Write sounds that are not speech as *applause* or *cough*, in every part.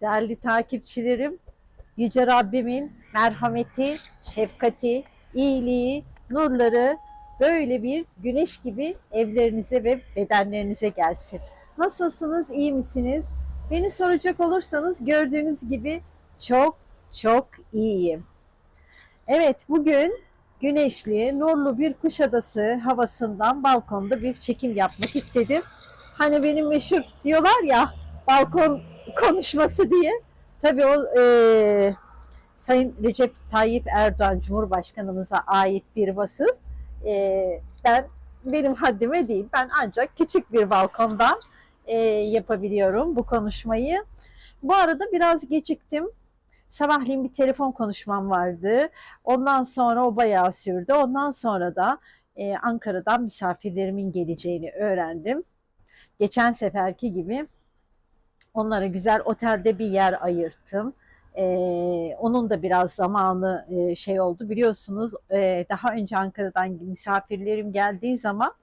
Değerli takipçilerim, Yüce Rabbimin merhameti, şefkati, iyiliği, nurları böyle bir güneş gibi evlerinize ve bedenlerinize gelsin. Nasılsınız, iyi misiniz? Beni soracak olursanız gördüğünüz gibi çok çok iyiyim. Evet, bugün güneşli, nurlu bir Kuşadası havasından balkonda bir çekim yapmak istedim. Hani benim meşhur diyorlar ya balkon konuşması diye. Tabii o e, Sayın Recep Tayyip Erdoğan Cumhurbaşkanımıza ait bir vasıf. E, ben benim haddime değil. Ben ancak küçük bir balkondan e, yapabiliyorum bu konuşmayı. Bu arada biraz geciktim. Sabahleyin bir telefon konuşmam vardı. Ondan sonra o bayağı sürdü. Ondan sonra da e, Ankara'dan misafirlerimin geleceğini öğrendim. Geçen seferki gibi onlara güzel otelde bir yer ayırttım. Ee, onun da biraz zamanı e, şey oldu biliyorsunuz e, daha önce Ankara'dan misafirlerim geldiği zaman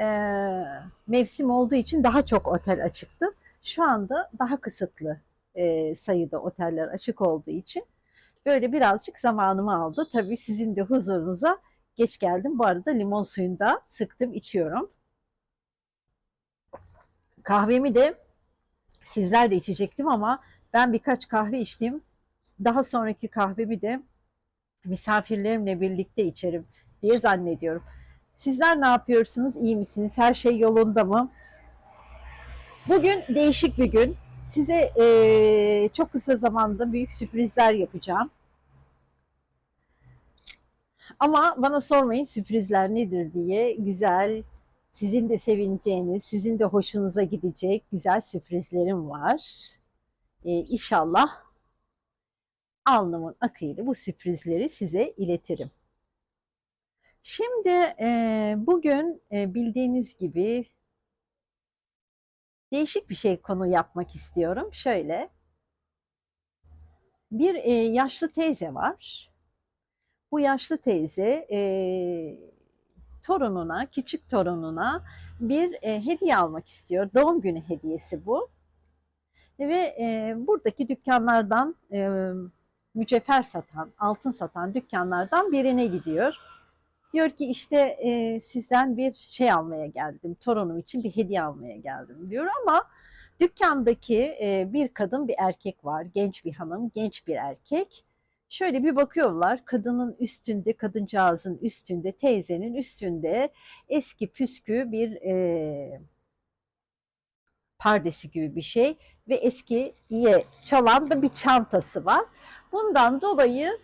e, mevsim olduğu için daha çok otel açıktı. Şu anda daha kısıtlı e, sayıda oteller açık olduğu için böyle birazcık zamanımı aldı. Tabii sizin de huzurunuza geç geldim. Bu arada limon suyunu da sıktım içiyorum. Kahvemi de sizler de içecektim ama ben birkaç kahve içtim. Daha sonraki kahvemi de misafirlerimle birlikte içerim diye zannediyorum. Sizler ne yapıyorsunuz? İyi misiniz? Her şey yolunda mı? Bugün değişik bir gün. Size eee, çok kısa zamanda büyük sürprizler yapacağım. Ama bana sormayın sürprizler nedir diye güzel, sizin de sevineceğiniz, sizin de hoşunuza gidecek güzel sürprizlerim var. Ee, inşallah alnımın akıyla bu sürprizleri size iletirim. Şimdi e, bugün e, bildiğiniz gibi değişik bir şey konu yapmak istiyorum. Şöyle bir e, yaşlı teyze var. Bu yaşlı teyze e, torununa, küçük torununa bir e, hediye almak istiyor. Doğum günü hediyesi bu. Ve e, buradaki dükkanlardan e, mücevher satan, altın satan dükkanlardan birine gidiyor. Diyor ki işte e, sizden bir şey almaya geldim, torunum için bir hediye almaya geldim diyor ama dükkandaki e, bir kadın bir erkek var, genç bir hanım, genç bir erkek. Şöyle bir bakıyorlar kadının üstünde, kadıncağızın üstünde, teyzenin üstünde eski püskü bir e, pardesi gibi bir şey ve eskiye çalan da bir çantası var. Bundan dolayı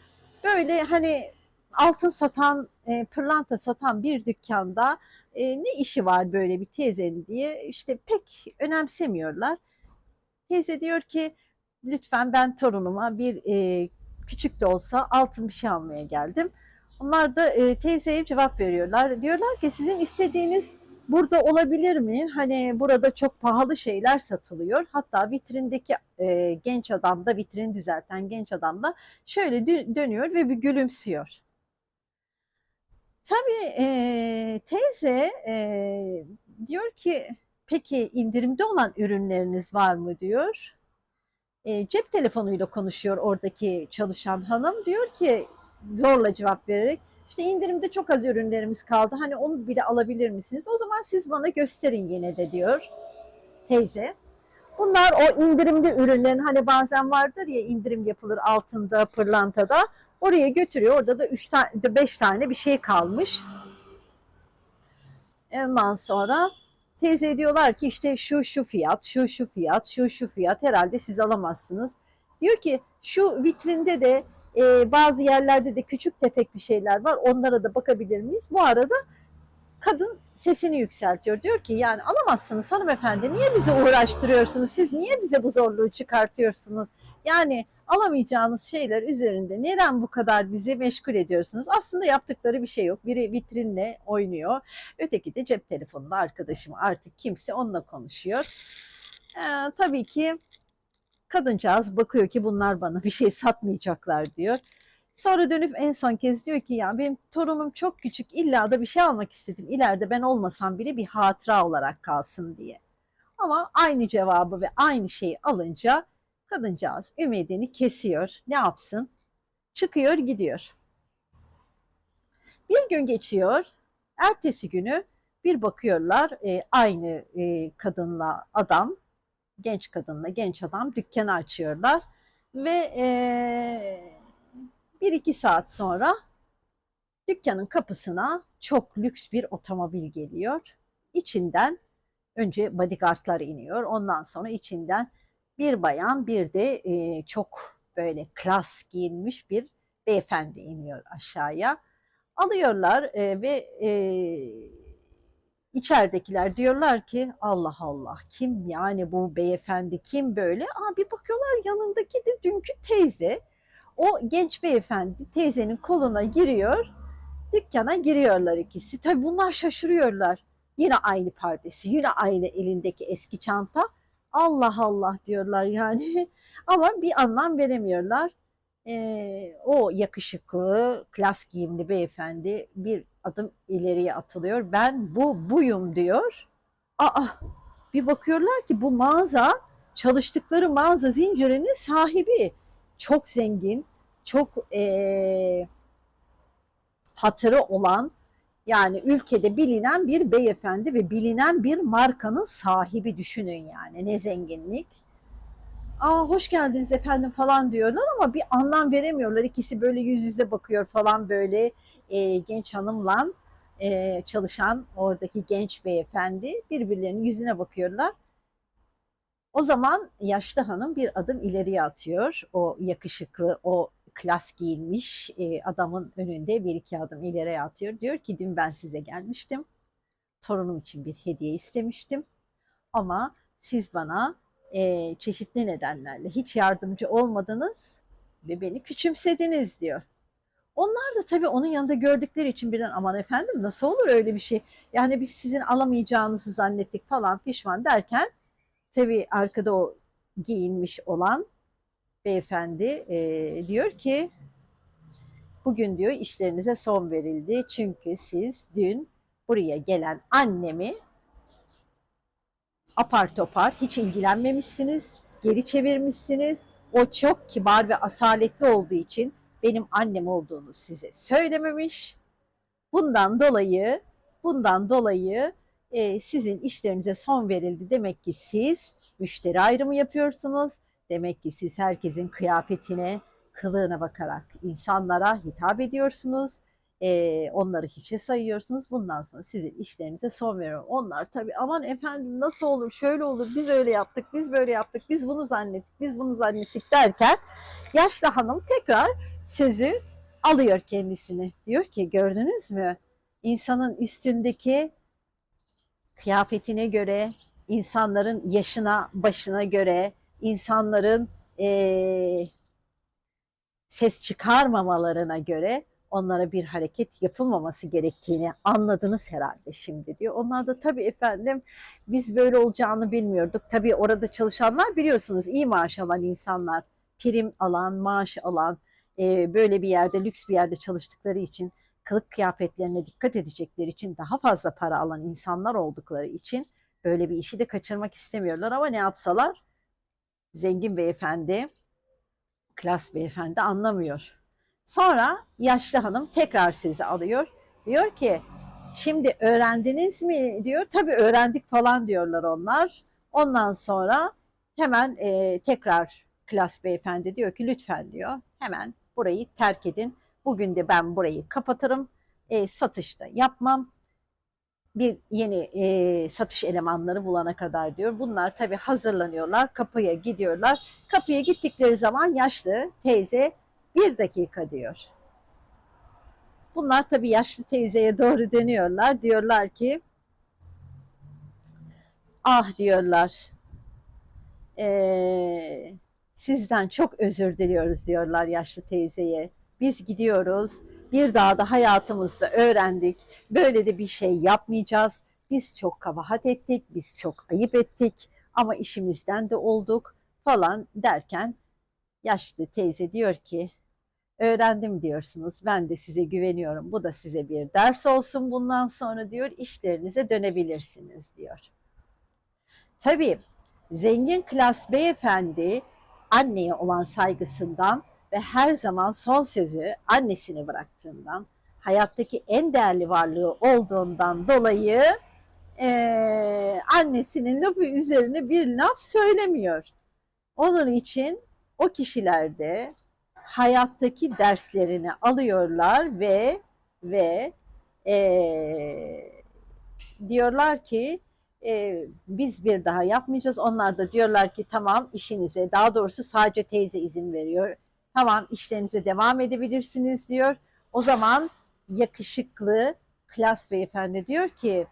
böyle hani altın satan, e, pırlanta satan bir dükkanda e, ne işi var böyle bir teyzenin diye işte pek önemsemiyorlar. Teyze diyor ki lütfen ben torunuma bir e, küçük de olsa altın bir şey almaya geldim. Onlar da e, teyzeye cevap veriyorlar. Diyorlar ki sizin istediğiniz burada olabilir mi? Hani burada çok pahalı şeyler satılıyor. Hatta vitrindeki e, genç adam da vitrini düzelten genç adam da şöyle dö- dönüyor ve bir gülümsüyor. Tabii e, teyze e, diyor ki peki indirimde olan ürünleriniz var mı diyor. E, cep telefonuyla konuşuyor oradaki çalışan hanım. Diyor ki zorla cevap vererek işte indirimde çok az ürünlerimiz kaldı. Hani onu bile alabilir misiniz? O zaman siz bana gösterin yine de diyor teyze. Bunlar o indirimli ürünlerin hani bazen vardır ya indirim yapılır altında, pırlantada. Oraya götürüyor. Orada da 3 tane, 5 tane bir şey kalmış. Ondan sonra teyze diyorlar ki işte şu şu fiyat, şu şu fiyat, şu şu fiyat herhalde siz alamazsınız. Diyor ki şu vitrinde de e, bazı yerlerde de küçük tefek bir şeyler var. Onlara da bakabilir miyiz? Bu arada kadın sesini yükseltiyor. Diyor ki yani alamazsınız hanımefendi. Niye bizi uğraştırıyorsunuz? Siz niye bize bu zorluğu çıkartıyorsunuz? Yani alamayacağınız şeyler üzerinde neden bu kadar bizi meşgul ediyorsunuz? Aslında yaptıkları bir şey yok. Biri vitrinle oynuyor. Öteki de cep telefonunda arkadaşım artık kimse onunla konuşuyor. Ee, tabii ki kadıncağız bakıyor ki bunlar bana bir şey satmayacaklar diyor. Sonra dönüp en son kez diyor ki ya benim torunum çok küçük illa da bir şey almak istedim. İleride ben olmasam bile bir hatıra olarak kalsın diye. Ama aynı cevabı ve aynı şeyi alınca Kadıncağız ümidini kesiyor. Ne yapsın? Çıkıyor gidiyor. Bir gün geçiyor. Ertesi günü bir bakıyorlar e, aynı e, kadınla adam, genç kadınla genç adam dükkanı açıyorlar. Ve e, bir iki saat sonra dükkanın kapısına çok lüks bir otomobil geliyor. İçinden önce bodyguardlar iniyor. Ondan sonra içinden bir bayan bir de e, çok böyle klas giyinmiş bir beyefendi iniyor aşağıya. Alıyorlar e, ve e, içeridekiler diyorlar ki Allah Allah kim yani bu beyefendi kim böyle? Aa, bir bakıyorlar yanındaki de dünkü teyze. O genç beyefendi teyzenin koluna giriyor. Dükkana giriyorlar ikisi. Tabii bunlar şaşırıyorlar. Yine aynı pardesi, yine aynı elindeki eski çanta. Allah Allah diyorlar yani. *laughs* Ama bir anlam veremiyorlar. Ee, o yakışıklı, klas giyimli beyefendi bir adım ileriye atılıyor. Ben bu buyum diyor. Aa, bir bakıyorlar ki bu mağaza çalıştıkları mağaza zincirinin sahibi. Çok zengin, çok ee, hatırı olan yani ülkede bilinen bir beyefendi ve bilinen bir markanın sahibi düşünün yani ne zenginlik. Aa hoş geldiniz efendim falan diyorlar ama bir anlam veremiyorlar. İkisi böyle yüz yüze bakıyor falan böyle e, genç hanımla e, çalışan oradaki genç beyefendi birbirlerinin yüzüne bakıyorlar. O zaman yaşlı hanım bir adım ileriye atıyor. O yakışıklı, o klas giyinmiş e, adamın önünde bir iki adım ileriye atıyor. Diyor ki dün ben size gelmiştim. Torunum için bir hediye istemiştim. Ama siz bana e, çeşitli nedenlerle hiç yardımcı olmadınız ve beni küçümsediniz diyor. Onlar da tabii onun yanında gördükleri için birden aman efendim nasıl olur öyle bir şey? Yani biz sizin alamayacağınızı zannettik falan pişman derken tabii arkada o giyinmiş olan beyefendi e, diyor ki bugün diyor işlerinize son verildi çünkü siz dün buraya gelen annemi apar topar hiç ilgilenmemişsiniz, geri çevirmişsiniz. O çok kibar ve asaletli olduğu için benim annem olduğunu size söylememiş. Bundan dolayı bundan dolayı e, sizin işlerinize son verildi. Demek ki siz müşteri ayrımı yapıyorsunuz. Demek ki siz herkesin kıyafetine, kılığına bakarak insanlara hitap ediyorsunuz. E, onları hiçe sayıyorsunuz. Bundan sonra sizin işlerinize son veriyorum. Onlar tabii aman efendim nasıl olur, şöyle olur, biz öyle yaptık, biz böyle yaptık, biz bunu zannettik, biz bunu zannettik derken yaşlı hanım tekrar sözü alıyor kendisini. Diyor ki gördünüz mü? İnsanın üstündeki kıyafetine göre, insanların yaşına, başına göre, insanların eee, ses çıkarmamalarına göre onlara bir hareket yapılmaması gerektiğini anladınız herhalde şimdi diyor. Onlar da tabii efendim biz böyle olacağını bilmiyorduk. Tabii orada çalışanlar biliyorsunuz iyi maaş alan insanlar, prim alan, maaş alan, e, böyle bir yerde, lüks bir yerde çalıştıkları için, kılık kıyafetlerine dikkat edecekleri için, daha fazla para alan insanlar oldukları için böyle bir işi de kaçırmak istemiyorlar. Ama ne yapsalar zengin beyefendi, klas beyefendi anlamıyor. Sonra yaşlı hanım tekrar sizi alıyor. Diyor ki şimdi öğrendiniz mi diyor. Tabii öğrendik falan diyorlar onlar. Ondan sonra hemen e, tekrar klas beyefendi diyor ki lütfen diyor hemen burayı terk edin. Bugün de ben burayı kapatırım. E, satışta yapmam. Bir yeni e, satış elemanları bulana kadar diyor. Bunlar tabii hazırlanıyorlar. Kapıya gidiyorlar. Kapıya gittikleri zaman yaşlı teyze bir dakika diyor. Bunlar tabii yaşlı teyzeye doğru dönüyorlar. Diyorlar ki ah diyorlar eee, sizden çok özür diliyoruz diyorlar yaşlı teyzeye. Biz gidiyoruz. Bir daha da hayatımızda öğrendik. Böyle de bir şey yapmayacağız. Biz çok kabahat ettik, biz çok ayıp ettik ama işimizden de olduk falan derken yaşlı teyze diyor ki öğrendim diyorsunuz. Ben de size güveniyorum. Bu da size bir ders olsun bundan sonra diyor. işlerinize dönebilirsiniz diyor. Tabii zengin klas beyefendi anneye olan saygısından ve her zaman son sözü annesine bıraktığından, hayattaki en değerli varlığı olduğundan dolayı eee, annesinin lafı üzerine bir laf söylemiyor. Onun için o kişiler de hayattaki derslerini alıyorlar ve ve eee, diyorlar ki e, biz bir daha yapmayacağız. Onlar da diyorlar ki tamam işinize daha doğrusu sadece teyze izin veriyor. Tamam işlerinize devam edebilirsiniz diyor. O zaman yakışıklı klas beyefendi diyor ki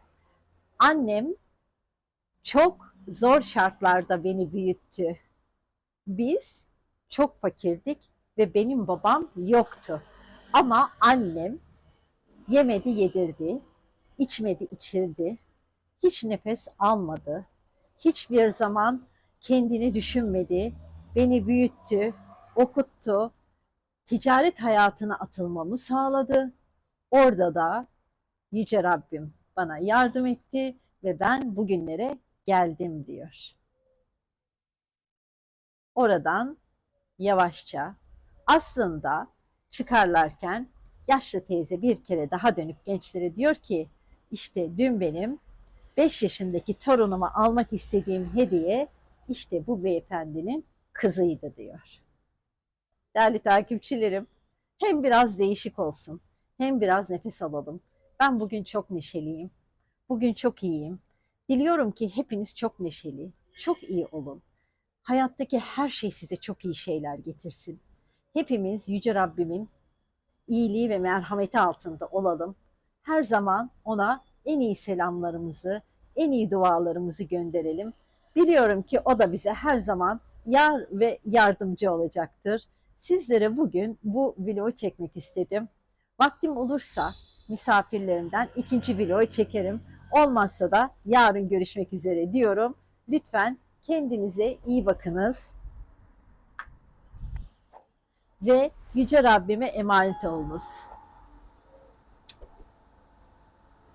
annem çok zor şartlarda beni büyüttü. Biz çok fakirdik ve benim babam yoktu. Ama annem yemedi yedirdi, içmedi içirdi, hiç nefes almadı, hiçbir zaman kendini düşünmedi, beni büyüttü, okuttu, ticaret hayatına atılmamı sağladı. Orada da Yüce Rabbim bana yardım etti ve ben bugünlere geldim diyor. Oradan yavaşça aslında çıkarlarken yaşlı teyze bir kere daha dönüp gençlere diyor ki işte dün benim 5 yaşındaki torunuma almak istediğim hediye işte bu beyefendinin kızıydı diyor. Değerli takipçilerim, hem biraz değişik olsun, hem biraz nefes alalım. Ben bugün çok neşeliyim. Bugün çok iyiyim. Diliyorum ki hepiniz çok neşeli, çok iyi olun. Hayattaki her şey size çok iyi şeyler getirsin. Hepimiz Yüce Rabbimin iyiliği ve merhameti altında olalım. Her zaman ona en iyi selamlarımızı, en iyi dualarımızı gönderelim. Biliyorum ki o da bize her zaman yar ve yardımcı olacaktır. Sizlere bugün bu vlogu çekmek istedim. Vaktim olursa misafirlerimden ikinci vlogu çekerim. Olmazsa da yarın görüşmek üzere diyorum. Lütfen kendinize iyi bakınız. Ve Yüce Rabbime emanet olunuz.